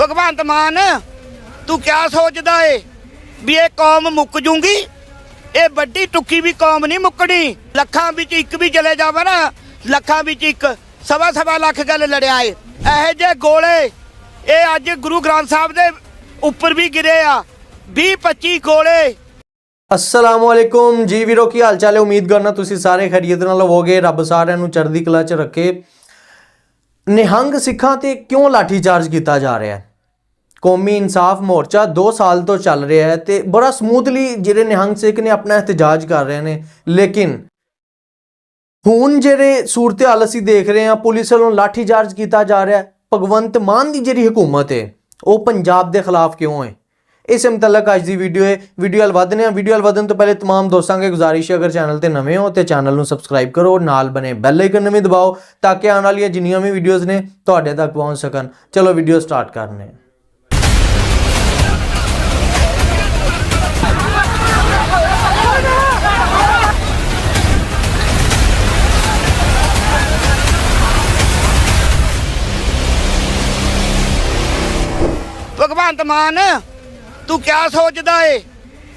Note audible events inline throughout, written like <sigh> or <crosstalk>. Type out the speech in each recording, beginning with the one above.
ਭਗਵੰਤ ਮਾਨ, ਤੂੰ ਕਿਆ ਸੋਚਦਾ ਏ ਵੀ ਇਹ ਕੌਮ ਮੁੱਕ ਜੂਗੀ? ਇਹ ਵੱਡੀ ਟੁੱਕੀ ਵੀ ਕੌਮ ਨਹੀਂ ਮੁੱਕਣੀ। ਲੱਖਾਂ ਵਿੱਚ ਇੱਕ ਵੀ ਚਲੇ ਜਾਵੇ ਨਾ, ਲੱਖਾਂ ਵਿੱਚ ਇੱਕ, ਸਵਾ ਸਵਾ ਲੱਖ ਗੱਲ ਲੜਿਆ ਏ। ਇਹੋ ਜਿਹੇ ਗੋਲੇ, ਇਹ ਅੱਜ ਗੁਰੂ ਗ੍ਰੰਥ ਸਾਹਿਬ ਦੇ ਉੱਪਰ ਵੀ ਗਿਰੇ ਆ। 20 25 ਗੋਲੇ। ਅਸਲਾਮੁਅਲੈਕੁਮ। ਜੀ ਵੀਰੋ, ਕੀ ਹਾਲ ਚਾਲ ਹੈ? ਉਮੀਦ ਕਰਨਾ ਤੁਸੀਂ ਸਾਰੇ ਖੈਰੀਅਤ ਨਾਲ ਹੋਵੋਗੇ। ਰੱਬ ਸਾਰਿਆਂ ਨੂੰ ਚੜ੍ਹਦੀ ਕਲਾ 'ਚ ਰੱਖੇ। ਨਿਹੰਗ ਸਿੱਖਾਂ ਤੇ ਕਿਉਂ ਲਾਠੀਚਾਰਜ ਕੀਤਾ ਜਾ ਰਿਹਾ? ਹੈ ਕੌਮੀ ਇਨਸਾਫ ਮੋਰਚਾ 2 ਸਾਲ ਤੋਂ ਚੱਲ ਰਿਹਾ ਹੈ ਤੇ ਬੜਾ ਸਮੂਥਲੀ ਜਿਹੜੇ ਨਿਹੰਗ ਸਿੱਖ ਨੇ ਆਪਣਾ ਇhtਜਾਜ ਕਰ ਰਹੇ ਨੇ ਲੇਕਿਨ ਹੁਣ ਜਿਹੜੇ ਸੂਰਤ-ਹਾਲ ਅਸੀਂ ਦੇਖ ਰਹੇ ਹਾਂ ਪੁਲਿਸ ਵੱਲੋਂ ਲਾਠੀਚਾਰਜ ਕੀਤਾ ਜਾ ਰਿਹਾ ਹੈ ਭਗਵੰਤ ਮਾਨ ਦੀ ਜਿਹੜੀ ਹਕੂਮਤ ਹੈ ਉਹ ਪੰਜਾਬ ਦੇ ਖਿਲਾਫ ਕਿਉਂ ਹੈ ਇਸ ਮੁਤਲਕ ਅੱਜ ਦੀ ਵੀਡੀਓ ਹੈ ਵੀਡੀਓ ਵੱਲ ਵਧਨੇ ਆ ਵੀਡੀਓ ਵੱਲ ਵਧਣ ਤੋਂ ਪਹਿਲੇ तमाम ਦੋਸਤਾਂ ਕੇ ਗੁਜ਼ਾਰਿਸ਼ ਹੈ ਅਗਰ ਚੈਨਲ ਤੇ ਨਵੇਂ ਹੋ ਤੇ ਚੈਨਲ ਨੂੰ ਸਬਸਕ੍ਰਾਈਬ ਕਰੋ ਨਾਲ ਬਨੇ ਬੈਲ ਆਈਕਨ ਨੂੰ ਵੀ ਦਬਾਓ ਤਾਂ ਕਿ ਆਉਣ ਵਾਲੀਆਂ ਜਿੰਨੀਆਂ ਵੀ ਵੀਡੀਓਜ਼ ਨੇ ਤੁਹਾਡੇ ਤੱਕ ਪਹੁੰਚ ਸਕਣ ਚਲੋ ਵੀਡੀਓ ਸਟਾਰਟ ਕਰਨੇ ਆ ਭਗਵੰਤ ਮਾਨ, ਤੂੰ ਕਿਆ ਸੋਚਦਾ ਏ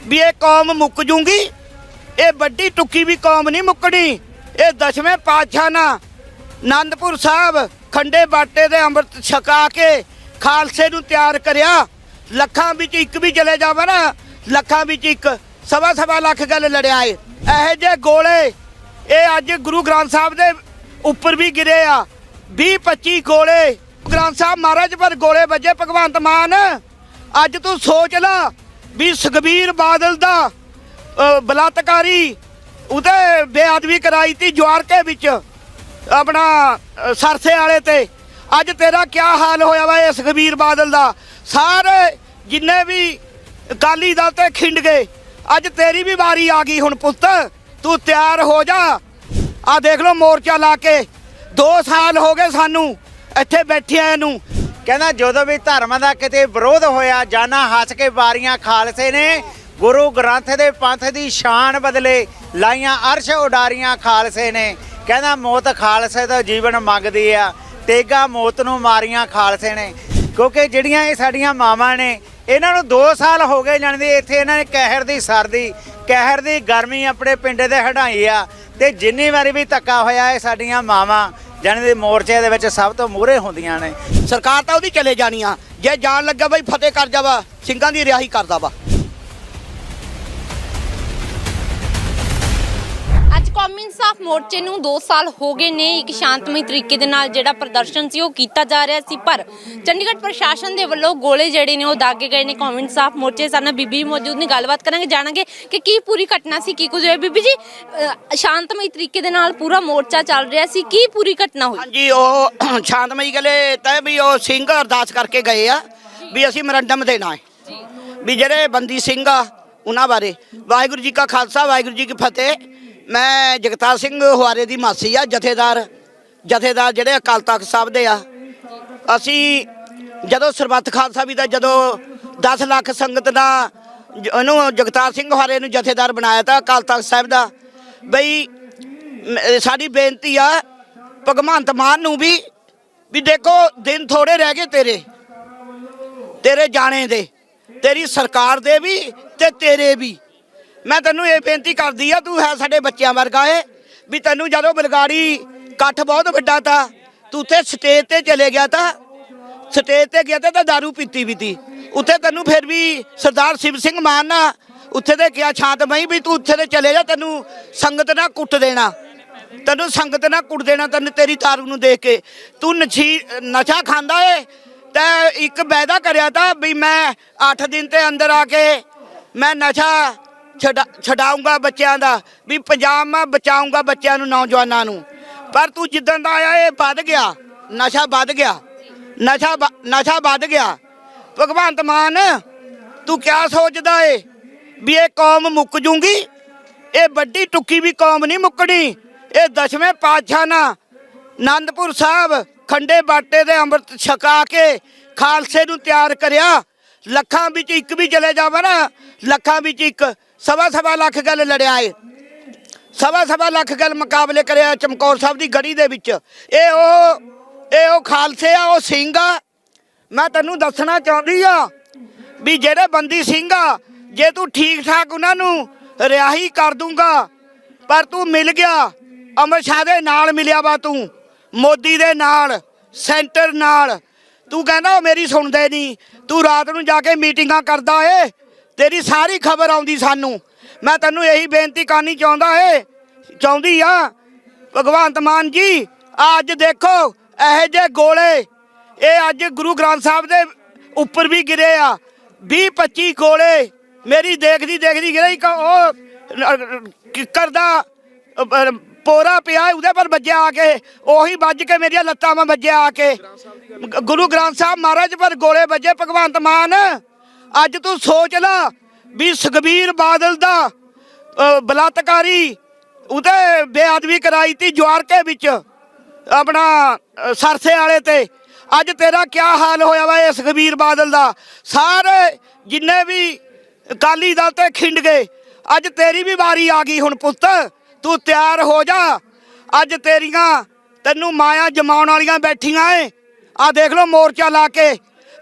ਵੀ ਇਹ ਕੌਮ ਮੁੱਕ ਜੂਗੀ? ਇਹ ਵੱਡੀ ਟੁੱਕੀ ਵੀ ਕੌਮ ਨਹੀਂ ਮੁੱਕਣੀ। ਇਹ ਦਸਵੇਂ ਪਾਤਸ਼ਾਹ ਨਾ ਆਨੰਦਪੁਰ ਸਾਹਿਬ ਖੰਡੇ ਬਾਟੇ ਦੇ ਅੰਮ੍ਰਿਤ ਛਕਾ ਕੇ ਖਾਲਸੇ ਨੂੰ ਤਿਆਰ ਕਰਿਆ। ਲੱਖਾਂ ਵਿੱਚ ਇੱਕ ਵੀ ਚਲੇ ਜਾਵੇ ਨਾ, ਲੱਖਾਂ ਵਿੱਚ ਇੱਕ ਸਵਾ ਸਵਾ ਲੱਖ ਗੱਲ ਲੜਿਆ ਏ। ਇਹ ਜਿਹੇ ਗੋਲੇ, ਇਹ ਅੱਜ ਗੁਰੂ ਗ੍ਰੰਥ ਸਾਹਿਬ ਦੇ ਉੱਪਰ ਵੀ ਗਿਰੇ ਆ। 20 25 ਗੋਲੇ ਗ੍ਰੰਥ ਸਾਹਿਬ ਮਹਾਰਾਜ ਪਰ ਗੋਲੇ ਵੱਜੇ, ਭਗਵੰਤ ਮਾਨ। ਅੱਜ ਤੂੰ ਸੋਚ ਲਾ ਵੀ ਸੁਖਬੀਰ ਬਾਦਲ ਦਾ ਬਲਾਤਕਾਰੀ ਉਹਦੇ ਬੇਅਦਬੀ ਕਰਾਈ ਤੀ ਜਵਾਰਕੇ ਵਿੱਚ, ਆਪਣਾ ਸਰਸੇ ਵਾਲੇ ਤੇ। ਅੱਜ ਤੇਰਾ ਕੀ ਹਾਲ ਹੋਇਆ ਵਾ ਇਸ ਸੁਖਬੀਰ ਬਾਦਲ ਦਾ? ਸਾਰੇ ਜਿੰਨੇ ਵੀ ਅਕਾਲੀ ਦਲ ਤੇ ਖਿੰਡ ਗਏ, ਅੱਜ ਤੇਰੀ ਵੀ ਵਾਰੀ ਆ ਗਈ ਹੁਣ ਪੁੱਤ। ਤੂੰ ਤਿਆਰ ਹੋ ਜਾ। ਆ ਦੇਖ ਲਓ ਮੋਰਚਾ ਲਾ ਕੇ। 2 ਸਾਲ ਹੋ ਗਏ ਸਾਨੂੰ। ਇੱਥੇ ਬੈਠਿਆਂ ਨੂੰ ਕਹਿੰਦਾ ਜਦੋਂ ਵੀ ਧਰਮ ਦਾ ਕਿਤੇ ਵਿਰੋਧ ਹੋਇਆ, ਜਾਨਾਂ ਹੱਸ ਕੇ ਵਾਰੀਆਂ ਖਾਲਸੇ ਨੇ, ਗੁਰੂ ਗ੍ਰੰਥ ਦੇ ਪੰਥ ਦੀ ਸ਼ਾਨ ਬਦਲੇ ਲਾਈਆਂ ਅਰਸ਼ ਉਡਾਰੀਆਂ ਖਾਲਸੇ ਨੇ। ਕਹਿੰਦਾ ਮੌਤ ਖਾਲਸੇ ਦਾ ਜੀਵਨ ਮੰਗਦੀ ਆ, ਤੇਗਾ ਮੌਤ ਨੂੰ ਮਾਰੀਆਂ ਖਾਲਸੇ ਨੇ। ਕਿਉਂਕਿ ਜਿਹੜੀਆਂ ਇਹ ਸਾਡੀਆਂ ਮਾਵਾਂ ਨੇ, ਇਹਨਾਂ ਨੂੰ 2 ਸਾਲ ਹੋ ਗਏ ਜਾਣਦੇ ਇੱਥੇ ਇਹਨਾਂ ਨੇ ਕਹਿਰ ਦੀ ਸਰਦੀ, ਕਹਿਰ ਦੀ ਗਰਮੀ ਆਪਣੇ ਪਿੰਡ ਦੇ ਹਟਾਈ ਆ। ਤੇ ਜਿੰਨੀ ਵਾਰੀ ਵੀ ਧੱਕਾ ਹੋਇਆ ਇਹ ਸਾਡੀਆਂ ਮਾਵਾਂ ਜਾਣੀ ਦੇ ਮੋਰਚੇ ਦੇ ਵਿੱਚ ਸਭ ਤੋਂ ਮੂਹਰੇ ਹੁੰਦੀਆਂ ਨੇ। ਸਰਕਾਰ ਤਾਂ ਉਹਦੀ ਚਲੇ ਜਾਣੀ ਆ। ਜੇ ਜਾਣ ਲੱਗਾ ਬਈ ਫਤਿਹ ਕਰ ਜਾਵਾ, ਸਿੰਘਾਂ ਦੀ ਰਿਹਾਈ ਕਰਦਾ ਵਾ। ਕੌਮੀ ਇਨਸਾਫ ਮੋਰਚੇ ਨੂੰ 2 ਸਾਲ ਹੋ ਗਏ ਨੇ ਇੱਕ ਸ਼ਾਂਤਮਈ ਤਰੀਕੇ ਦੇ ਨਾਲ ਜਿਹੜਾ ਪ੍ਰਦਰਸ਼ਨ ਸੀ ਉਹ ਕੀਤਾ ਜਾ ਰਿਹਾ ਸੀ ਪਰ ਚੰਡੀਗੜ੍ਹ ਪ੍ਰਸ਼ਾਸਨ ਦੇ ਵੱਲੋਂ ਗੋਲੇ ਜਿਹੜੇ ਨੇ ਉਹ ਦਾਗੇ ਗਏ ਨੇ ਕੌਮੀ ਇਨਸਾਫ ਮੋਰਚੇ। ਸਾਨਾ ਬੀਬੀ ਮੌਜੂਦ ਨੇ ਗੱਲਬਾਤ ਕਰਾਂਗੇ ਜਾਣਾਂਗੇ ਕਿ ਕੀ ਪੂਰੀ ਘਟਨਾ ਸੀ ਕੀ ਕੁਝ ਹੋਇਆ। ਬੀਬੀ ਜੀ ਸ਼ਾਂਤਮਈ ਤਰੀਕੇ ਦੇ ਨਾਲ ਪੂਰਾ ਮੋਰਚਾ ਚੱਲ ਰਿਹਾ ਸੀ ਕੀ ਪੂਰੀ ਘਟਨਾ ਹੋਈ? ਹਾਂਜੀ ਉਹ <clears throat> ਸ਼ਾਂਤਮਈ ਗਲੇ ਤੈ ਵੀ ਉਹ ਸਿੰਘ ਅਰਦਾਸ ਕਰਕੇ ਗਏ ਆ ਵੀ ਅਸੀਂ ਮਰੰਡਮ ਦੇਣਾ ਹੈ। ਵੀ ਜਿਹੜੇ ਬੰਦੀ ਸਿੰਘ ਆ ਉਹਨਾਂ ਬਾਰੇ। ਵਾਹਿਗੁਰੂ ਜੀ ਕਾ ਖਾਲਸਾ ਵਾਹਿਗੁਰੂ ਜੀ ਕੀ ਫਤਿਹ। ਮੈਂ ਜਗਤਾਰ ਸਿੰਘ ਹੁਆਰੇ ਦੀ ਮਾਸੀ ਆ, ਜਥੇਦਾਰ। ਜਥੇਦਾਰ ਜਿਹੜੇ ਅਕਾਲ ਤਖਤ ਸਾਹਿਬ ਦੇ ਆ। ਅਸੀਂ ਜਦੋਂ ਸਰਬੱਤ ਖਾਲਸਾ ਵੀ ਦਾ ਜਦੋਂ 10 ਲੱਖ ਸੰਗਤ ਦਾ ਜ- ਉਹਨੂੰ ਜਗਤਾਰ ਸਿੰਘ ਹੁਆਰੇ ਨੂੰ ਜਥੇਦਾਰ ਬਣਾਇਆ ਤਾਂ ਅਕਾਲ ਤਖਤ ਸਾਹਿਬ ਦਾ। ਬਈ ਸਾਡੀ ਬੇਨਤੀ ਆ, ਭਗਵੰਤ ਮਾਨ ਨੂੰ ਵੀ ਵੀ ਦੇਖੋ, ਦਿਨ ਥੋੜੇ ਰਹਿ ਗਏ ਤੇਰੇ। ਤੇਰੇ ਜਾਣੇ ਦੇ, ਤੇਰੀ ਸਰਕਾਰ ਦੇ ਵੀ ਤੇ ਤੇਰੇ ਵੀ। ਮੈਂ ਤੈਨੂੰ ਇਹ ਬੇਨਤੀ ਕਰਦੀ ਆ, ਤੂੰ ਹੈ ਸਾਡੇ ਬੱਚਿਆਂ ਵਰਗਾ ਏ, ਵੀ ਤੈਨੂੰ ਜਦੋਂ ਬਲਗਾੜੀ ਇਕੱਠ ਬਹੁਤ ਵੱਡਾ ਤਾ, ਤੂੰ ਉੱਥੇ ਸਟੇਜ ਤੇ ਚਲੇ ਗਿਆ ਤਾਂ ਸਟੇਜ ਤੇ ਗਿਆ ਤਾਂ दारू ਪੀਤੀ ਵੀ ਤੀ। ਉੱਥੇ ਤੈਨੂੰ ਫਿਰ ਵੀ ਸਰਦਾਰ ਸ਼ਿਵ ਸਿੰਘ ਮਾਨ ਨਾ ਉੱਥੇ ਤੇ ਕਿਹਾ ਸ਼ਾਂਤਮਈ ਵੀ ਤੂੰ ਉੱਥੇ ਤੇ ਚਲੇ ਜਾ, ਤੈਨੂੰ ਸੰਗਤ ਨਾਲ ਕੁੱਟ ਦੇਣਾ। ਤੈਨੂੰ ਸੰਗਤ ਨਾਲ ਕੁੱਟ ਦੇਣਾ ਤੈਨੂੰ ਤੇਰੀ ਤਾਰੂ ਨੂੰ ਦੇਖ ਕੇ। ਤੂੰ ਨਸ਼ੀ, ਨਸ਼ਾ ਖਾਂਦਾ ਏ, ਤੇ ਇੱਕ ਵਾਅਦਾ ਕਰਿਆ ਤਾਂ ਵੀ ਮੈਂ 8 ਦਿਨ ਤੇ ਅੰਦਰ ਆ ਕੇ ਮੈਂ ਨਸ਼ਾ ਛਡਾਉਂਗਾ ਬੱਚਿਆਂ ਦਾ, ਵੀ ਪੰਜਾਬ ਮੈਂ ਬਚਾਉਂਗਾ ਬੱਚਿਆਂ ਨੂੰ, ਨੌਜਵਾਨਾਂ ਨੂੰ। ਪਰ ਤੂੰ ਜਿੱਦਣ ਦਾ ਆਇਆ, ਇਹ ਵੱਧ ਗਿਆ, ਨਸ਼ਾ ਵੱਧ ਗਿਆ। ਨਸ਼ਾ ਨਸ਼ਾ ਵੱਧ ਗਿਆ। ਭਗਵੰਤ ਮਾਨ, ਤੂੰ ਕਿਆ ਸੋਚਦਾ ਏ? ਵੀ ਇਹ ਕੌਮ ਮੁੱਕ ਜੂਗੀ? ਇਹ ਵੱਡੀ ਟੁੱਕੀ ਵੀ ਕੌਮ ਨਹੀਂ ਮੁੱਕਣੀ। ਇਹ ਦਸਵੇਂ ਪਾਤਸ਼ਾਹ ਨਾ ਆਨੰਦਪੁਰ ਸਾਹਿਬ, ਖੰਡੇ ਬਾਟੇ ਦੇ ਅੰਮ੍ਰਿਤ ਛਕਾ ਕੇ ਖਾਲਸੇ ਨੂੰ ਤਿਆਰ ਕਰਿਆ। ਲੱਖਾਂ ਵਿੱਚ ਇੱਕ ਵੀ ਚਲੇ ਜਾਵੇ ਨਾ, ਲੱਖਾਂ ਵਿੱਚ ਇੱਕ ਸਵਾ ਸਵਾ ਲੱਖ ਗੱਲ ਲੜਿਆ ਏ। ਸਵਾ ਸਵਾ ਲੱਖ ਗੱਲ ਮੁਕਾਬਲੇ ਕਰਿਆ ਚਮਕੌਰ ਸਾਹਿਬ ਦੀ ਗੜੀ ਦੇ ਵਿੱਚ। ਇਹ ਉਹ ਇਹ ਉਹ ਖਾਲਸੇ ਆ, ਉਹ ਸਿੰਘ ਆ। ਮੈਂ ਤੈਨੂੰ ਦੱਸਣਾ ਚਾਹੁੰਦੀ ਆ ਵੀ ਜਿਹੜੇ ਬੰਦੀ ਸਿੰਘ ਆ, ਜੇ ਤੂੰ ਠੀਕ ਠਾਕ ਉਹਨਾਂ ਨੂੰ ਰਿਹਾਈ ਕਰ ਦੂੰਗਾ, ਪਰ ਤੂੰ ਮਿਲ ਗਿਆ, ਅਮਰ ਸ਼ਾਹ ਦੇ ਨਾਲ ਮਿਲਿਆ ਵਾ ਤੂੰ, ਮੋਦੀ ਦੇ ਨਾਲ, ਸੈਂਟਰ ਨਾਲ। ਤੂੰ ਕਹਿੰਦਾ ਉਹ ਮੇਰੀ ਸੁਣਦੇ ਨਹੀਂ, ਤੂੰ ਰਾਤ ਨੂੰ ਜਾ ਕੇ ਮੀਟਿੰਗਾਂ ਕਰਦਾ ਏ ਤੇਰੀ ਸਾਰੀ ਖਬਰ ਆਉਂਦੀ ਸਾਨੂੰ। ਮੈਂ ਤੈਨੂੰ ਇਹੀ ਬੇਨਤੀ ਕਰਨੀ ਚਾਹੁੰਦਾ ਏ, ਚਾਹੁੰਦੀ ਆ, ਭਗਵੰਤ ਮਾਨ ਜੀ, ਅੱਜ ਦੇਖੋ, ਇਹੋ ਜਿਹੇ ਗੋਲੇ, ਇਹ ਅੱਜ ਗੁਰੂ ਗ੍ਰੰਥ ਸਾਹਿਬ ਦੇ ਉੱਪਰ ਵੀ ਗਿਰੇ ਆ। 20 25 ਗੋਲੇ, ਮੇਰੀ ਦੇਖਦੀ ਦੇਖਦੀ ਗਿਰੇ, ਇੱਕ ਉਹ ਕਿੱਕਰ ਦਾ ਪੋਰਾ ਪਿਆ ਉਹਦੇ ਪਰ ਵੱਜਿਆ ਆ ਕੇ, ਉਹੀ ਵੱਜ ਕੇ ਮੇਰੀਆਂ ਲੱਤਾਂ 'ਮਾ ਵੱਜਿਆ ਆ ਕੇ। ਗੁਰੂ ਗ੍ਰੰਥ ਸਾਹਿਬ ਮਹਾਰਾਜ ਪਰ ਗੋਲੇ ਵੱਜੇ, ਭਗਵੰਤ ਮਾਨ। ਅੱਜ ਤੂੰ ਸੋਚ ਲੈ ਵੀ ਸੁਖਬੀਰ ਬਾਦਲ ਦਾ ਬਲਾਤਕਾਰੀ ਉਹਦੇ ਬੇਅਦਬੀ ਕਰਾਈ ਤੀ ਜਵਾਰਕੇ ਵਿੱਚ, ਆਪਣਾ ਸਰਸੇ ਵਾਲੇ ਤੇ। ਅੱਜ ਤੇਰਾ ਕੀ ਹਾਲ ਹੋਇਆ ਵਾ ਇਸ ਸੁਖਬੀਰ ਬਾਦਲ ਦਾ? ਸਾਰੇ ਜਿੰਨੇ ਵੀ ਅਕਾਲੀ ਦਲ ਤੇ ਖਿੰਡ ਗਏ, ਅੱਜ ਤੇਰੀ ਵੀ ਵਾਰੀ ਆ ਗਈ ਹੁਣ ਪੁੱਤ, ਤੂੰ ਤਿਆਰ ਹੋ ਜਾ। ਅੱਜ ਤੇਰੀਆਂ ਤੈਨੂੰ ਮਾਇਆ ਜਮਾਉਣ ਵਾਲੀਆਂ ਬੈਠੀਆਂ ਏ। ਆ ਦੇਖ ਲਓ ਮੋਰਚਾ ਲਾ ਕੇ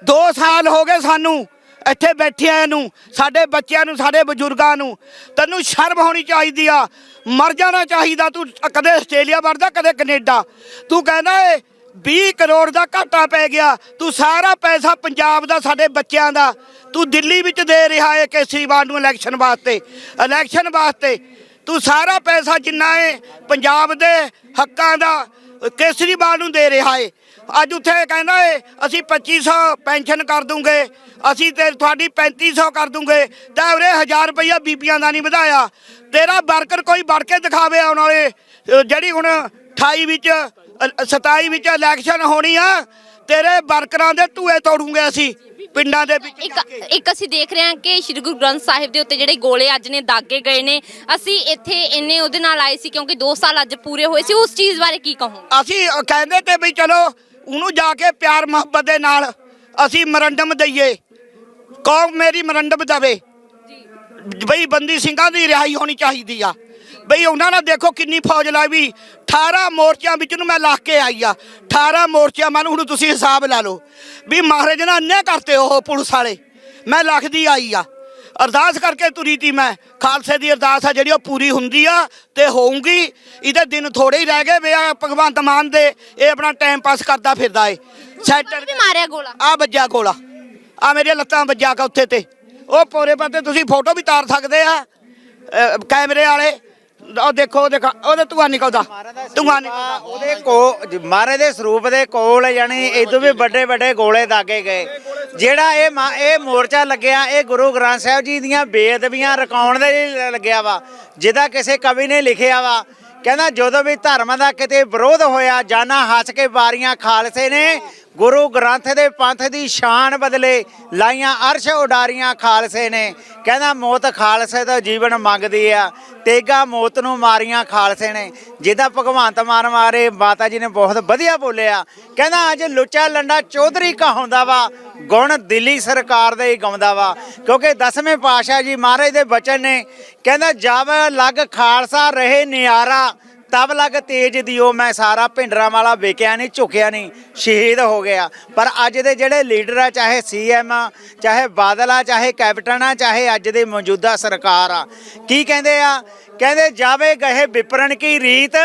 2 ਸਾਲ ਹੋ ਗਏ ਸਾਨੂੰ। ਇੱਥੇ ਬੈਠਿਆਂ ਨੂੰ, ਸਾਡੇ ਬੱਚਿਆਂ ਨੂੰ, ਸਾਡੇ ਬਜ਼ੁਰਗਾਂ ਨੂੰ, ਤੈਨੂੰ ਸ਼ਰਮ ਹੋਣੀ ਚਾਹੀਦੀ ਆ। ਮਰ ਜਾਣਾ ਚਾਹੀਦਾ, ਤੂੰ ਕਦੇ ਆਸਟ੍ਰੇਲੀਆ ਵੜਦਾ, ਕਦੇ ਕੈਨੇਡਾ। ਤੂੰ ਕਹਿੰਦਾ ਏ 20 ਕਰੋੜ ਦਾ ਘਾਟਾ ਪੈ ਗਿਆ, ਤੂੰ ਸਾਰਾ ਪੈਸਾ ਪੰਜਾਬ ਦਾ, ਸਾਡੇ ਬੱਚਿਆਂ ਦਾ। ਤੂੰ ਦਿੱਲੀ ਵਿੱਚ ਦੇ ਰਿਹਾ ਏ ਕੇਸਰੀਵਾਲ ਨੂੰ ਇਲੈਕਸ਼ਨ ਵਾਸਤੇ। ਇਲੈਕਸ਼ਨ ਵਾਸਤੇ ਤੂੰ ਸਾਰਾ ਪੈਸਾ ਜਿੰਨਾ ਏ, ਪੰਜਾਬ ਦੇ ਹੱਕਾਂ ਦਾ ਕੇਸਰੀਵਾਲ ਨੂੰ ਦੇ ਰਿਹਾ ਏ? ਅੱਜ ਉੱਥੇ ਕਹਿੰਦਾ ਏ ਅਸੀਂ 2500 ਪੈਨਸ਼ਨ ਕਰ ਦੂੰਗੇ। ਅਸੀਂ ਤੇ ਤੁਹਾਡੀ 3500 ਕਰ ਦੂੰਗੇ। ਤਾਂ ਉਰੇ 1000 ਰੁਪਈਆ ਬੀਬੀਆਂ ਦਾ ਨਹੀਂ ਵਧਾਇਆ। ਤੇਰਾ ਵਰਕਰ ਕੋਈ ਵੜ ਕੇ ਦਿਖਾਵੇ ਆਉਣ ਵਾਲੇ ਜਿਹੜੀ ਹੁਣ 28 ਵਿੱਚ ਅ, 27 ਵਿੱਚ ਇਲੈਕਸ਼ਨ ਹੋਣੀ ਆ ਤੇਰੇ ਵਰਕਰਾਂ ਦੇ ਟੂਏ ਤੋੜੂਗੇ ਅਸੀਂ। ਪਿੰਡਾਂ ਦੇ ਵਿੱਚ ਇੱਕ। ਇੱਕ ਅਸੀਂ ਦੇਖ ਰਹੇ ਹਾਂ ਕਿ ਸ੍ਰੀ ਗੁਰੂ ਗ੍ਰੰਥ ਸਾਹਿਬ ਦੇ ਉੱਤੇ ਜਿਹੜੇ ਗੋਲੇ ਅੱਜ ਨੇ ਦਾਗੇ ਗਏ ਨੇ। ਅਸੀਂ ਇੱਥੇ ਇੰਨੇ ਉਹਦੇ ਨਾਲ ਆਏ ਸੀ ਕਿਉਂਕਿ 2 ਸਾਲ ਅੱਜ ਪੂਰੇ ਹੋਏ ਸੀ। ਉਸ ਚੀਜ਼ ਬਾਰੇ ਕੀ ਕਹੋਗੇ? ਅਸੀਂ ਕਹਿੰਦੇ ਤੇ ਵੀ ਚਲੋ ਉਹਨੂੰ ਜਾ ਕੇ ਪਿਆਰ ਮੁਹੱਬਤ ਦੇ ਨਾਲ ਅਸੀਂ ਮਰੰਡਮ ਦਈਏ। ਕੌਮ ਮੇਰੀ ਮਰੰਡਮ ਦਵੇ। ਬਈ ਬੰਦੀ ਸਿੰਘਾਂ ਦੀ ਰਿਹਾਈ ਹੋਣੀ ਚਾਹੀਦੀ ਆ। ਬਈ ਉਹਨਾਂ ਨੇ ਦੇਖੋ ਕਿੰਨੀ ਫੌਜ ਲਾਈ। ਵੀ 18 ਮੋਰਚਿਆਂ ਵਿੱਚ ਨੂੰ ਮੈਂ ਲੱਖ ਕੇ ਆਈ ਆ। 18 ਮੋਰਚਿਆਂ ਮੈਨੂੰ ਹੁਣ ਤੁਸੀਂ ਹਿਸਾਬ ਲਾ ਲਓ। ਵੀ ਮਹਾਰਾਜ ਨੇ ਅੰਨੇ ਕਰਤੇ ਉਹ ਪੁਲਿਸ ਵਾਲੇ। ਮੈਂ ਲੱਖ ਦੀ ਆਈ ਆ। ਅਰਦਾਸ ਕਰਕੇ ਤੁਰੀ ਤੀ ਮੈਂ। ਖਾਲਸੇ ਦੀ ਅਰਦਾਸ ਆ ਜਿਹੜੀ ਉਹ ਪੂਰੀ ਹੁੰਦੀ ਆ ਤੇ ਹੋਊਗੀ। ਇਹਦੇ ਦਿਨ ਥੋੜੇ ਹੀ ਰਹਿ ਗਏ ਵੇ ਆ ਭਗਵੰਤ ਮਾਨ ਦੇ। ਇਹ ਆਪਣਾ ਟਾਈਮ ਪਾਸ ਕਰਦਾ ਫਿਰਦਾ ਏ। ਸੈਂਟਰ ਕਿਹਨੇ ਮਾਰਿਆ ਗੋਲਾ। ਆ ਵੱਜਾ ਗੋਲਾ। ਆ ਮੇਰੀਆਂ ਲੱਤਾਂ ਵੱਜਾ ਕੇ ਉੱਥੇ ਤੇ। ਉਹ ਪੋਰੇ ਪਾਤੇ ਤੁਸੀਂ ਫੋਟੋ ਵੀ ਤਾਰ ਸਕਦੇ ਆ। ਕੈਮਰੇ ਵਾਲੇ। ਉਹ ਦੇਖੋ ਉਹ ਦੇਖੋ, ਉਹਦੇ ਧੂਆ ਨਿਕਲਦਾ। ਧੂਆ ਨਿਕਲਦਾ ਉਹਦੇ ਕੋ, ਮਾਰੇ ਦੇ ਸਰੂਪ ਦੇ ਕੋਲ ਯਾਨੀ ਇਦੋਂ ਵੀ ਵੱਡੇ ਵੱਡੇ ਗੋਲੇ ਦਾਗੇ ਗਏ। ਜਿਹੜਾ ਇਹ ਮਾ- ਇਹ ਮੋਰਚਾ ਲੱਗਿਆ, ਇਹ ਗੁਰੂ ਗ੍ਰੰਥ ਸਾਹਿਬ ਜੀ ਦੀਆਂ ਬੇਅਦਬੀਆਂ ਰਕਾਉਣ ਦੇ ਲਈ ਲੱਗਿਆ ਵਾ। ਜਿਹਦਾ ਕਿਸੇ ਕਵੀ ਨੇ ਲਿਖਿਆ ਵਾ। ਕਹਿੰਦਾ ਜਦੋਂ ਵੀ ਧਰਮ ਦਾ ਕਿਤੇ ਵਿਰੋਧ ਹੋਇਆ, ਜਾਨਾ ਹੱਸ ਕੇ ਵਾਰੀਆਂ ਖਾਲਸੇ ਨੇ ਗੁਰੂ ਗ੍ਰੰਥ ਦੇ ਪੰਥ ਦੀ ਸ਼ਾਨ ਬਦਲੇ ਲਾਈਆਂ ਅਰਸ਼ ਉਡਾਰੀਆਂ ਖਾਲਸੇ ਨੇ। ਕਹਿੰਦਾ ਮੌਤ ਖਾਲਸੇ ਤੋਂ ਜੀਵਨ ਮੰਗਦੀ ਆ, ਤੇਗਾ ਮੌਤ ਨੂੰ ਮਾਰੀਆਂ ਖਾਲਸੇ ਨੇ। ਜਿਹਦਾ ਭਗਵੰਤ ਮਾਨ ਮਾਰੇ, ਮਾਤਾ ਜੀ ਨੇ ਬਹੁਤ ਵਧੀਆ ਬੋਲਿਆ। ਕਹਿੰਦਾ ਅੱਜ ਲੁੱਚਾ ਲੰਡਾ ਚੌਧਰੀ ਕਹਾਉਂਦਾ ਵਾ, ਗੁਣ ਦਿੱਲੀ ਸਰਕਾਰ ਦੇ ਹੀ ਗਾਉਂਦਾ ਵਾ। ਕਿਉਂਕਿ ਦਸਵੇਂ ਪਾਤਸ਼ਾਹ ਜੀ ਮਹਾਰਾਜ ਦੇ ਬਚਨ ਨੇ, ਕਹਿੰਦਾ ਜਬ ਲੱਗ ਖਾਲਸਾ ਰਹੇ ਨਿਆਰਾ ਤਬ ਲਗ ਤੇਜ ਦਿਓ, ਮੈਂ ਸਾਰਾ ਭਿੰਡਰਾਂ ਵਾਲਾ ਵੇਖਿਆ ਨਹੀਂ, ਝੁਕਿਆ ਨਹੀਂ, ਸ਼ਹੀਦ ਹੋ ਗਿਆ। ਪਰ ਅੱਜ ਦੇ ਜਿਹੜੇ ਲੀਡਰ ਆ, ਚਾਹੇ ਸੀਐਮ ਆ, ਚਾਹੇ ਬਾਦਲ ਆ, ਚਾਹੇ ਕੈਪਟਨ ਆ, ਚਾਹੇ ਅੱਜ ਦੇ ਮੌਜੂਦਾ ਸਰਕਾਰ ਆ, ਕੀ ਕਹਿੰਦੇ ਆ? ਕਹਿੰਦੇ ਜਾਵੇ ਗਏ ਵਿਪਰਨ ਕੀ ਰੀਤ?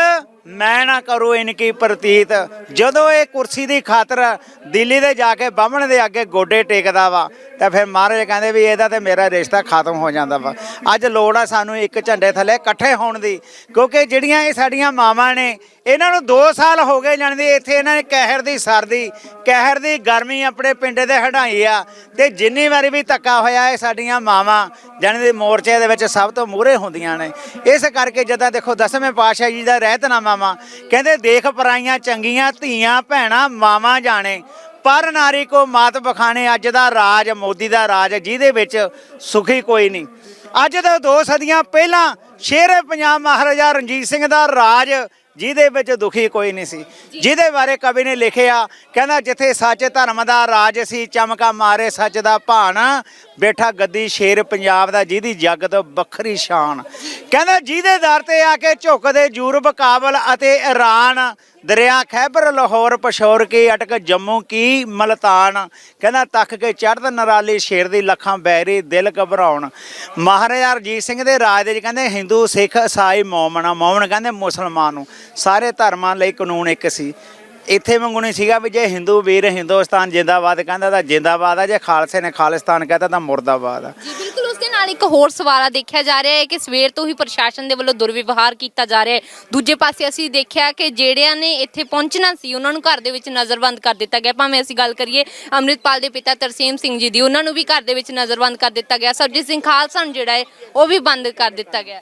ਮੈਂ ਨਾ ਕਰੋ ਇਨਕੀ ਪ੍ਰਤੀਤ। ਜਦੋਂ ਇਹ ਕੁਰਸੀ ਦੀ ਖਾਤਰ ਦਿੱਲੀ ਦੇ ਜਾ ਕੇ ਬਾਹਮਣ ਦੇ ਅੱਗੇ ਗੋਡੇ ਟੇਕਦਾ ਵਾ, ਤਾਂ ਫਿਰ ਮਹਾਰਾਜ ਕਹਿੰਦੇ ਵੀ ਇਹਦਾ ਤੇ ਮੇਰਾ ਰਿਸ਼ਤਾ ਖਤਮ ਹੋ ਜਾਂਦਾ ਵਾ। ਅੱਜ ਲੋੜ ਆ ਸਾਨੂੰ ਇੱਕ ਝੰਡੇ ਥੱਲੇ ਇਕੱਠੇ ਹੋਣ ਦੀ, ਕਿਉਂਕਿ ਜਿਹੜੀਆਂ ਇਹ ਸਾਡੀਆਂ ਮਾਵਾਂ ਨੇ, ਇਹਨਾਂ ਨੂੰ 2 ਸਾਲ ਹੋ ਗਏ ਜਾਣਦੇ ਇੱਥੇ ਇਹਨਾਂ ਨੇ ਕਹਿਰ ਦੀ ਸਰਦੀ, ਕਹਿਰ ਦੀ ਗਰਮੀ ਆਪਣੇ ਪਿੰਡ ਦੇ ਹਟਾਈ ਆ, ਤੇ ਜਿੰਨੀ ਵਾਰੀ ਵੀ ਧੱਕਾ ਹੋਇਆ ਇਹ ਸਾਡੀਆਂ ਮਾਵਾਂ ਜਾਣਦੇ ਮੋਰਚੇ ਦੇ ਵਿੱਚ ਸਭ ਤੋਂ ਮੂਹਰੇ ਹੁੰਦੀਆਂ ਨੇ। ਇਸ ਕਰਕੇ ਜਦੋਂ ਦੇਖੋ ਦਸਵੇਂ ਪਾਤਸ਼ਾਹ ਜੀ ਦਾ ਰਹਿਤਨਾਮਾ ਵਾ ਕਹਿੰਦੇ ਦੇਖ ਪਰਾਈਆਂ ਚੰਗੀਆਂ ਧੀਆਂ ਭੈਣਾਂ ਮਾਵਾਂ ਜਾਣੇ। ਪਰ ਨਾਰੀ ਕੋ ਮਾਤ ਬਖਾਣੇ ਅੱਜ ਦਾ ਰਾਜ ਮੋਦੀ ਦਾ ਰਾਜ ਜਿਹਦੇ ਵਿੱਚ ਸੁਖੀ ਕੋਈ ਨਹੀਂ। ਅੱਜ ਤੋਂ ਦੋ ਸਦੀਆਂ ਪਹਿਲਾਂ ਸ਼ੇਰੇ ਪੰਜਾਬ ਮਹਾਰਾਜਾ ਰਣਜੀਤ ਸਿੰਘ ਦਾ ਰਾਜ ਜਿਹਦੇ ਵਿੱਚ ਦੁਖੀ ਕੋਈ ਨਹੀਂ ਸੀ। ਜਿਹਦੇ ਬਾਰੇ ਕਵੀ ਨੇ ਲਿਖਿਆ ਕਹਿੰਦਾ ਜਿੱਥੇ ਸੱਚ ਧਰਮ ਦਾ ਰਾਜ ਸੀ ਚਮਕਾ ਮਾਰੇ ਸੱਚ ਦਾ ਭਾਣ। ਬੈਠਾ ਗੱਦੀ ਸ਼ੇਰ ਪੰਜਾਬ ਦਾ, ਜਿਹਦੀ ਜੱਗ ਤੋਂ ਵੱਖਰੀ ਸ਼ਾਨ। ਕਹਿੰਦਾ ਜਿਹਦੇ ਦਰ ਤੇ ਆ ਕੇ ਝੁਕਦੇ ਯੂਰਪ ਕਾਬਲ ਅਤੇ ਈਰਾਨ ਦਰਿਆ ਖੈਬਰ ਲਾਹੌਰ ਪਸ਼ੌਰ ਕੀ ਅਟਕ ਜੰਮੂ ਕੀ ਮਲਤਾਨ। ਕਹਿੰਦਾ ਤੱਕ ਕੇ ਚੜ੍ਹਦ ਨਰਾਲੀ ਸ਼ੇਰ ਦੀ ਲੱਖਾਂ ਬੈਰੀ ਦਿਲ ਘਬਰਾਉਣ। ਮਹਾਰਾਜਾ ਰਣਜੀਤ ਸਿੰਘ ਦੇ ਰਾਜ ਦੇ ਵਿੱਚ ਕਹਿੰਦੇ ਹਿੰਦੂ, ਸਿੱਖ ਈਸਾਈ ਮੌਮਨ ਮੌਮਨ ਕਹਿੰਦੇ ਮੁਸਲਮਾਨ ਨੂੰ। ਸਾਰੇ ਧਰਮਾਂ ਲਈ ਕਾਨੂੰਨ ਇੱਕ ਸੀ। ਇੱਥੇ ਵਾਂਗੂ ਸੀਗਾ ਵੀ ਜੇ ਹਿੰਦੂ, ਵੀਰ ਹਿੰਦੁਸਤਾਨ ਜਿੰਦਾਬਾਦ ਕਹਿੰਦਾ ਤਾਂ ਜਿੰਦਾਬਾਦ ਆ, ਜੇ ਖਾਲਸੇ ਨੇ ਖਾਲਿਸਤਾਨ ਕਹਿੰਦਾ ਤਾਂ ਮੁਰਦਾਬਾਦ ਆ। ਜੀ, ਬਿਲਕੁਲ ਉਸ ਦੇ ਨਾਲ ਇੱਕ ਹੋਰ ਸਵਾਲ ਆ, ਦੇਖਿਆ ਜਾ ਰਿਹਾ ਹੈ ਕਿ ਸਵੇਰ ਤੋਂ ਹੀ ਪ੍ਰਸ਼ਾਸਨ ਦੇ ਵੱਲੋਂ ਦੁਰਵਿਵਹਾਰ ਕੀਤਾ ਜਾ ਰਿਹਾ ਹੈ। ਦੂਜੇ ਪਾਸੇ ਅਸੀਂ ਦੇਖਿਆ ਕਿ ਜਿਹੜਿਆਂ ਨੇ ਇੱਥੇ ਪਹੁੰਚਣਾ ਸੀ, ਉਹਨਾਂ ਨੂੰ ਘਰ ਦੇ ਵਿੱਚ ਨਜ਼ਰਬੰਦ ਕਰ ਦਿੱਤਾ ਗਿਆ। ਭਾਵੇਂ ਅਸੀਂ ਗੱਲ ਕਰੀਏ ਅੰਮ੍ਰਿਤਪਾਲ ਦੇ ਪਿਤਾ ਤਰਸੇਮ ਸਿੰਘ ਜੀ ਦੀ, ਉਹਨਾਂ ਨੂੰ ਵੀ ਘਰ ਦੇ ਵਿੱਚ ਨਜ਼ਰਬੰਦ ਕਰ ਦਿੱਤਾ ਗਿਆ। ਸਰਜੀਤ ਸਿੰਘ ਖਾਲਸਾ ਨੂੰ ਜਿਹੜਾ ਹੈ, ਉਹ ਵੀ ਬੰਦ ਕਰ ਦਿੱਤਾ ਗਿਆ।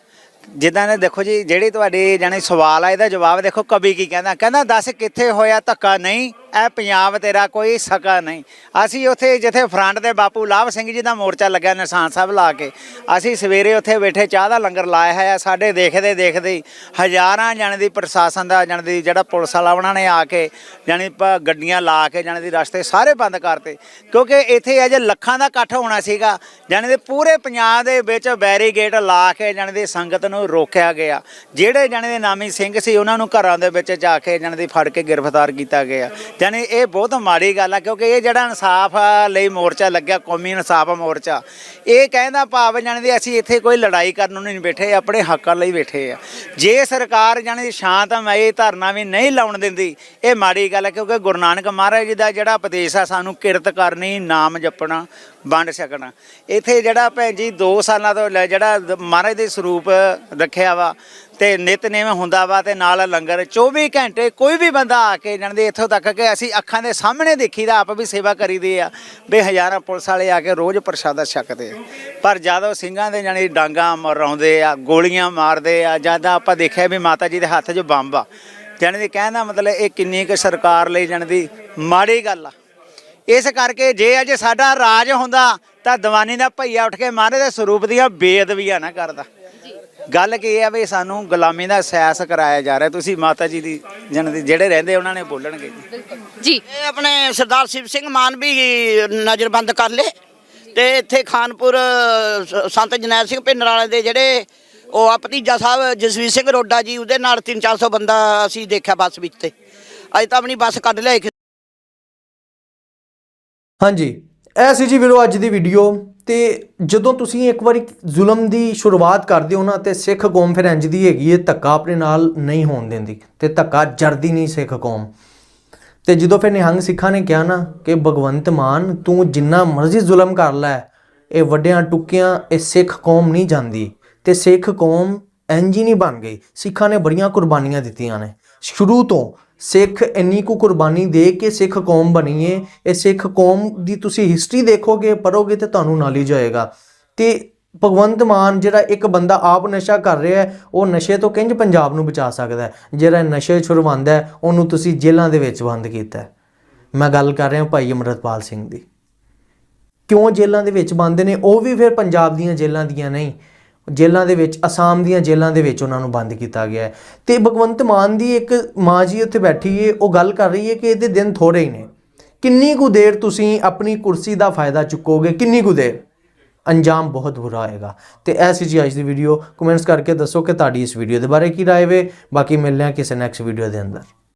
ਜਿੱਦਾਂ ਨੇ ਦੇਖੋ ਜੀ, ਜਿਹੜੀ ਤੁਹਾਡੀ ਜਾਨੀ ਸਵਾਲ ਆ, ਇਹਦਾ ਜਵਾਬ ਦੇਖੋ ਕਵੀ ਕੀ ਕਹਿੰਦਾ ਕਹਿੰਦਾ, ਦੱਸ ਕਿੱਥੇ ਹੋਇਆ ਧੱਕਾ ਨਹੀਂ? ਇਹ ਪੰਜਾਬ ਤੇਰਾ ਕੋਈ ਸਕਾ ਨਹੀਂ। ਅਸੀਂ ਉੱਥੇ ਜਿੱਥੇ ਫਰੰਟ ਦੇ ਬਾਪੂ ਲਾਭ ਸਿੰਘ ਜੀ ਦਾ ਮੋਰਚਾ ਲੱਗਿਆ ਨਿਸ਼ਾਨ ਸਾਹਿਬ ਲਾ ਕੇ, ਅਸੀਂ ਸਵੇਰੇ ਉੱਥੇ ਬੈਠੇ, ਚਾਹ ਦਾ ਲੰਗਰ ਲਾਇਆ ਹੋਇਆ, ਸਾਡੇ ਦੇਖਦੇ ਦੇਖਦੇ ਹੀ ਹਜ਼ਾਰਾਂ ਜਣ ਦੀ ਪ੍ਰਸ਼ਾਸਨ ਦਾ, ਜਣ ਦੀ ਜਿਹੜਾ ਪੁਲਿਸ ਵਾਲਾ ਉਹਨਾਂ ਨੇ ਆ ਕੇ ਜਾਨੀ ਪ- ਗੱਡੀਆਂ ਲਾ ਕੇ ਜਾਨੀ ਦੀ ਰਸਤੇ ਸਾਰੇ ਬੰਦ ਕਰਤੇ। ਕਿਉਂਕਿ ਇੱਥੇ ਅਜੇ ਲੱਖਾਂ ਦਾ ਇਕੱਠ ਹੋਣਾ ਸੀਗਾ ਜਾਨੀ ਦੇ ਪੂਰੇ ਪੰਜਾਬ ਦੇ ਵਿੱਚ ਬੈਰੀਗੇਟ ਲਾ ਕੇ ਜਾਨੀ ਦੀ ਸੰਗਤ ਨੂੰ ਰੋਕਿਆ ਗਿਆ। ਜਿਹੜੇ ਜਾਨੀ ਦੇ ਨਾਮੀ ਸਿੰਘ ਸੀ, ਉਹਨਾਂ ਨੂੰ ਘਰਾਂ ਦੇ ਵਿੱਚ ਜਾ ਕੇ ਜਾਨੀ ਦੀ ਫੜ ਕੇ ਗ੍ਰਿਫਤਾਰ ਕੀਤਾ ਗਿਆ। ਜਾਨੀ ਇਹ ਬਹੁਤ ਮਾੜੀ ਗੱਲ ਆ, ਕਿਉਂਕਿ ਇਹ ਜਿਹੜਾ ਇਨਸਾਫ ਲਈ ਮੋਰਚਾ ਲੱਗਿਆ, ਕੌਮੀ ਇਨਸਾਫ ਮੋਰਚਾ, ਇਹ ਕਹਿੰਦਾ ਭਾਵ ਜਾਣੀ ਦੀ ਅਸੀਂ ਇੱਥੇ ਕੋਈ ਲੜਾਈ ਕਰਨ ਨੂੰ ਨਹੀਂ ਬੈਠੇ ਆਪਣੇ ਹੱਕਾਂ ਲਈ ਬੈਠੇ ਆ। ਜੇ ਸਰਕਾਰ ਜਾਣੀ ਦੀ ਸ਼ਾਂਤਮਈ ਧਰਨਾ ਵੀ ਨਹੀਂ ਲਾਉਣ ਦਿੰਦੀ, ਇਹ ਮਾੜੀ ਗੱਲ ਹੈ ਕਿਉਂਕਿ ਗੁਰੂ ਨਾਨਕ ਮਹਾਰਾਜ ਜੀ ਦਾ ਜਿਹੜਾ ਉਪਦੇਸ਼ ਆ, ਸਾਨੂੰ ਕਿਰਤ ਕਰਨੀ, ਨਾਮ ਜਪਣਾ, ਵੰਡ ਸਕਣਾ ਇੱਥੇ ਜਿਹੜਾ ਭੈਣ ਜੀ 2 ਸਾਲਾਂ ਤੋਂ ਲੈ ਜਿਹੜਾ ਮਹਾਰਾਜ ਦੇ ਸਰੂਪ ਰੱਖਿਆ ਵਾ ਤੇ ਨਿਤਨੇਮ ਹੁੰਦਾ ਵਾ ਤੇ ਨਾਲ ਲੰਗਰ 24 ਘੰਟੇ ਕੋਈ ਵੀ ਬੰਦਾ ਆ ਕੇ ਜਾਣਦੇ ਇੱਥੋਂ ਤੱਕ ਕਿ ਅਸੀਂ ਅੱਖਾਂ ਦੇ ਸਾਹਮਣੇ ਦੇਖੀਦਾ, ਆਪ ਵੀ ਸੇਵਾ ਕਰੀਦੀ ਆ। ਵੀ ਹਜ਼ਾਰਾਂ ਪੁਲਿਸ ਵਾਲੇ ਆ ਕੇ ਰੋਜ਼ ਪ੍ਰਸ਼ਾਦਾ ਛਕਦੇ ਆ। ਪਰ ਜਦੋਂ ਸਿੰਘਾਂ ਦੇ ਜਾਣੀ ਡਾਂਗਾ ਮਰਾਉਂਦੇ ਆ, ਗੋਲੀਆਂ ਮਾਰਦੇ ਆ ਜਦਾਂ ਆਪਾਂ ਦੇਖਿਆ ਵੀ ਮਾਤਾ ਜੀ ਦੇ ਹੱਥ 'ਚ ਬੰਬ ਆ। ਜਾਣੀ ਦੀ ਕਹਿਣ ਦਾ ਮਤਲਬ ਇਹ ਕਿੰਨੀ ਕੁ ਸਰਕਾਰ ਲਈ ਜਾਣੀ ਦੀ ਮਾੜੀ ਗੱਲ ਆ। ਇਸ ਕਰਕੇ ਜੇ ਅੱਜ ਸਾਡਾ ਰਾਜ ਹੁੰਦਾ ਤਾਂ ਦੀਵਾਨੀ ਦਾ ਭਈਆ ਉੱਠ ਕੇ ਮਹਾਰਾਜ ਦੇ ਸਰੂਪ ਦੀਆਂ ਬੇਅਦਬੀਆਂ ਨਾ ਕਰਦਾ। ਗੱਲ ਕੀ ਹੈ ਵੀ ਸਾਨੂੰ ਗੁਲਾਮੀ ਦਾ ਅਹਿਸਾਸ ਕਰਾਇਆ ਜਾ ਰਿਹਾ। ਤੁਸੀਂ ਮਾਤਾ ਜੀ ਦੀ ਜਨ ਦੀ ਜਿਹੜੇ ਰਹਿੰਦੇ ਉਹਨਾਂ ਨੇ ਬੋਲਣਗੇ ਜੀ। ਜੀ। ਇਹ ਆਪਣੇ ਸਰਦਾਰ ਸ਼ਿਵ ਸਿੰਘ ਮਾਨ ਵੀ ਨਜ਼ਰਬੰਦ ਕਰ ਲਏ ਤੇ ਇੱਥੇ ਖਾਨਪੁਰ ਸੰਤ ਜਨੈਲ ਸਿੰਘ ਭਿੰਡਰ ਵਾਲੇ ਦੇ ਜਿਹੜੇ ਉਹ ਆ ਭਤੀਜਾ ਸਾਹਿਬ ਜਸਵੀਰ ਸਿੰਘ ਰੋਡਾ ਜੀ ਉਹਦੇ ਨਾਲ 3-400 ਬੰਦਾ ਅਸੀਂ ਦੇਖਿਆ ਬੱਸ ਵਿੱਚ ਤੇ। ਅੱਜ ਤਾਂ ਆਪਣੀ ਬੱਸ ਕੱਢ ਲਿਆ ਹਾਂਜੀ। ਇਹ ਸੀ ਜੀ ਵੀਰੋ ਅੱਜ ਦੀ ਵੀਡੀਓ ਤੇ ਜਦੋਂ ਤੁਸੀਂ ਇੱਕ ਵਾਰੀ ਜ਼ੁਲਮ ਦੀ ਸ਼ੁਰੂਆਤ ਕਰਦੇ ਹੋ ਨਾ ਤੇ ਸਿੱਖ ਕੌਮ ਫਿਰ ਇੰਜ ਦੀ ਹੈਗੀ ਹੈ, ਧੱਕਾ ਆਪਣੇ ਨਾਲ ਨਹੀਂ ਹੋਣ ਦਿੰਦੀ ਤੇ ਧੱਕਾ ਜਰਦੀ ਨਹੀਂ ਸਿੱਖ ਕੌਮ। ਤੇ ਜਦੋਂ ਫਿਰ ਨਿਹੰਗ ਸਿੱਖਾਂ ਨੇ ਕਿਹਾ ਨਾ ਕਿ ਭਗਵੰਤ ਮਾਨ, ਤੂੰ ਜਿੰਨਾ ਮਰਜ਼ੀ ਜ਼ੁਲਮ ਕਰ ਲੈ, ਇਹ ਵੱਡਿਆਂ ਟੁੱਕਿਆਂ, ਇਹ ਸਿੱਖ ਕੌਮ ਨਹੀਂ ਜਾਂਦੀ ਤੇ ਸਿੱਖ ਕੌਮ ਇੰਜ ਹੀ ਨਹੀਂ ਬਣ ਗਈ। ਸਿੱਖਾਂ ਨੇ ਬੜੀਆਂ ਕੁਰਬਾਨੀਆਂ ਦਿੱਤੀਆਂ ਨੇ। ਸ਼ੁਰੂ ਤੋਂ ਸਿੱਖ ਇੰਨੀ ਕੁ ਕੁਰਬਾਨੀ ਦੇ ਕੇ ਸਿੱਖ ਕੌਮ ਬਣੀ ਏ ਇਹ ਸਿੱਖ ਕੌਮ ਦੀ ਤੁਸੀਂ ਹਿਸਟਰੀ ਦੇਖੋਗੇ ਪੜੋਗੇ ਤੇ ਤੁਹਾਨੂੰ ਨੌਲੇਜ ਹੋਏਗਾ ਤੇ ਭਗਵੰਤ ਮਾਨ ਜਿਹੜਾ ਇੱਕ ਬੰਦਾ ਆਪ ਨਸ਼ਾ ਕਰ ਰਿਹਾ ਹੈ, ਉਹ ਨਸ਼ੇ ਤੋਂ ਕਿੰਜ ਪੰਜਾਬ ਨੂੰ ਬਚਾ ਸਕਦਾ ਹੈ? ਜਿਹੜਾ ਨਸ਼ੇ ਛੁਡਵਾਉਂਦਾ ਹੈ, ਉਹਨੂੰ ਤੁਸੀਂ ਜੇਲ੍ਹਾਂ ਦੇ ਵਿੱਚ ਬੰਦ ਕੀਤਾ ਮੈਂ ਗੱਲ ਕਰ ਰਿਹਾ ਭਾਈ ਅਮਰਤਪਾਲ ਸਿੰਘ ਦੀ। ਕਿਉਂ ਜੇਲ੍ਹਾਂ ਦੇ ਵਿੱਚ ਬੰਦ ਨੇ? ਉਹ ਵੀ ਫਿਰ ਪੰਜਾਬ ਦੀਆਂ ਜੇਲ੍ਹਾਂ ਦੀਆਂ ਨਹੀਂ। ਜੇਲ੍ਹਾਂ ਦੇ ਵਿੱਚ, ਅਸਾਮ ਦੀਆਂ ਜੇਲ੍ਹਾਂ ਦੇ ਵਿੱਚ ਉਹਨਾਂ ਨੂੰ ਬੰਦ ਕੀਤਾ ਗਿਆ ਹੈ। ਤੇ ਭਗਵੰਤ ਮਾਨ ਦੀ ਇੱਕ ਮਾਂ ਜੀ ਉੱਥੇ ਬੈਠੀ ਏ, ਉਹ ਗੱਲ ਕਰ ਰਹੀ ਏ ਕਿ ਇਹਦੇ ਦਿਨ ਥੋੜੇ ਹੀ ਨੇ। ਕਿੰਨੀ ਕੁ ਦੇਰ ਤੁਸੀਂ ਆਪਣੀ ਕੁਰਸੀ ਦਾ ਫਾਇਦਾ ਚੁੱਕੋਗੇ? ਕਿੰਨੀ ਕੁ ਦੇਰ? ਅੰਜਾਮ ਬਹੁਤ ਬੁਰਾ ਆਏਗਾ ਤੇ ਐਸੀ ਜੀ ਅੱਜ ਦੀ ਵੀਡੀਓ ਕਮੈਂਟਸ ਕਰਕੇ ਦੱਸੋ ਕਿ ਤੁਹਾਡੀ ਇਸ ਵੀਡੀਓ ਦੇ ਬਾਰੇ ਕੀ ਰਾਏ ਵੇ। ਬਾਕੀ ਮਿਲਦੇ ਹਾਂ ਕਿਸੇ ਨੈਕਸਟ ਵੀਡੀਓ ਦੇ ਅੰਦਰ।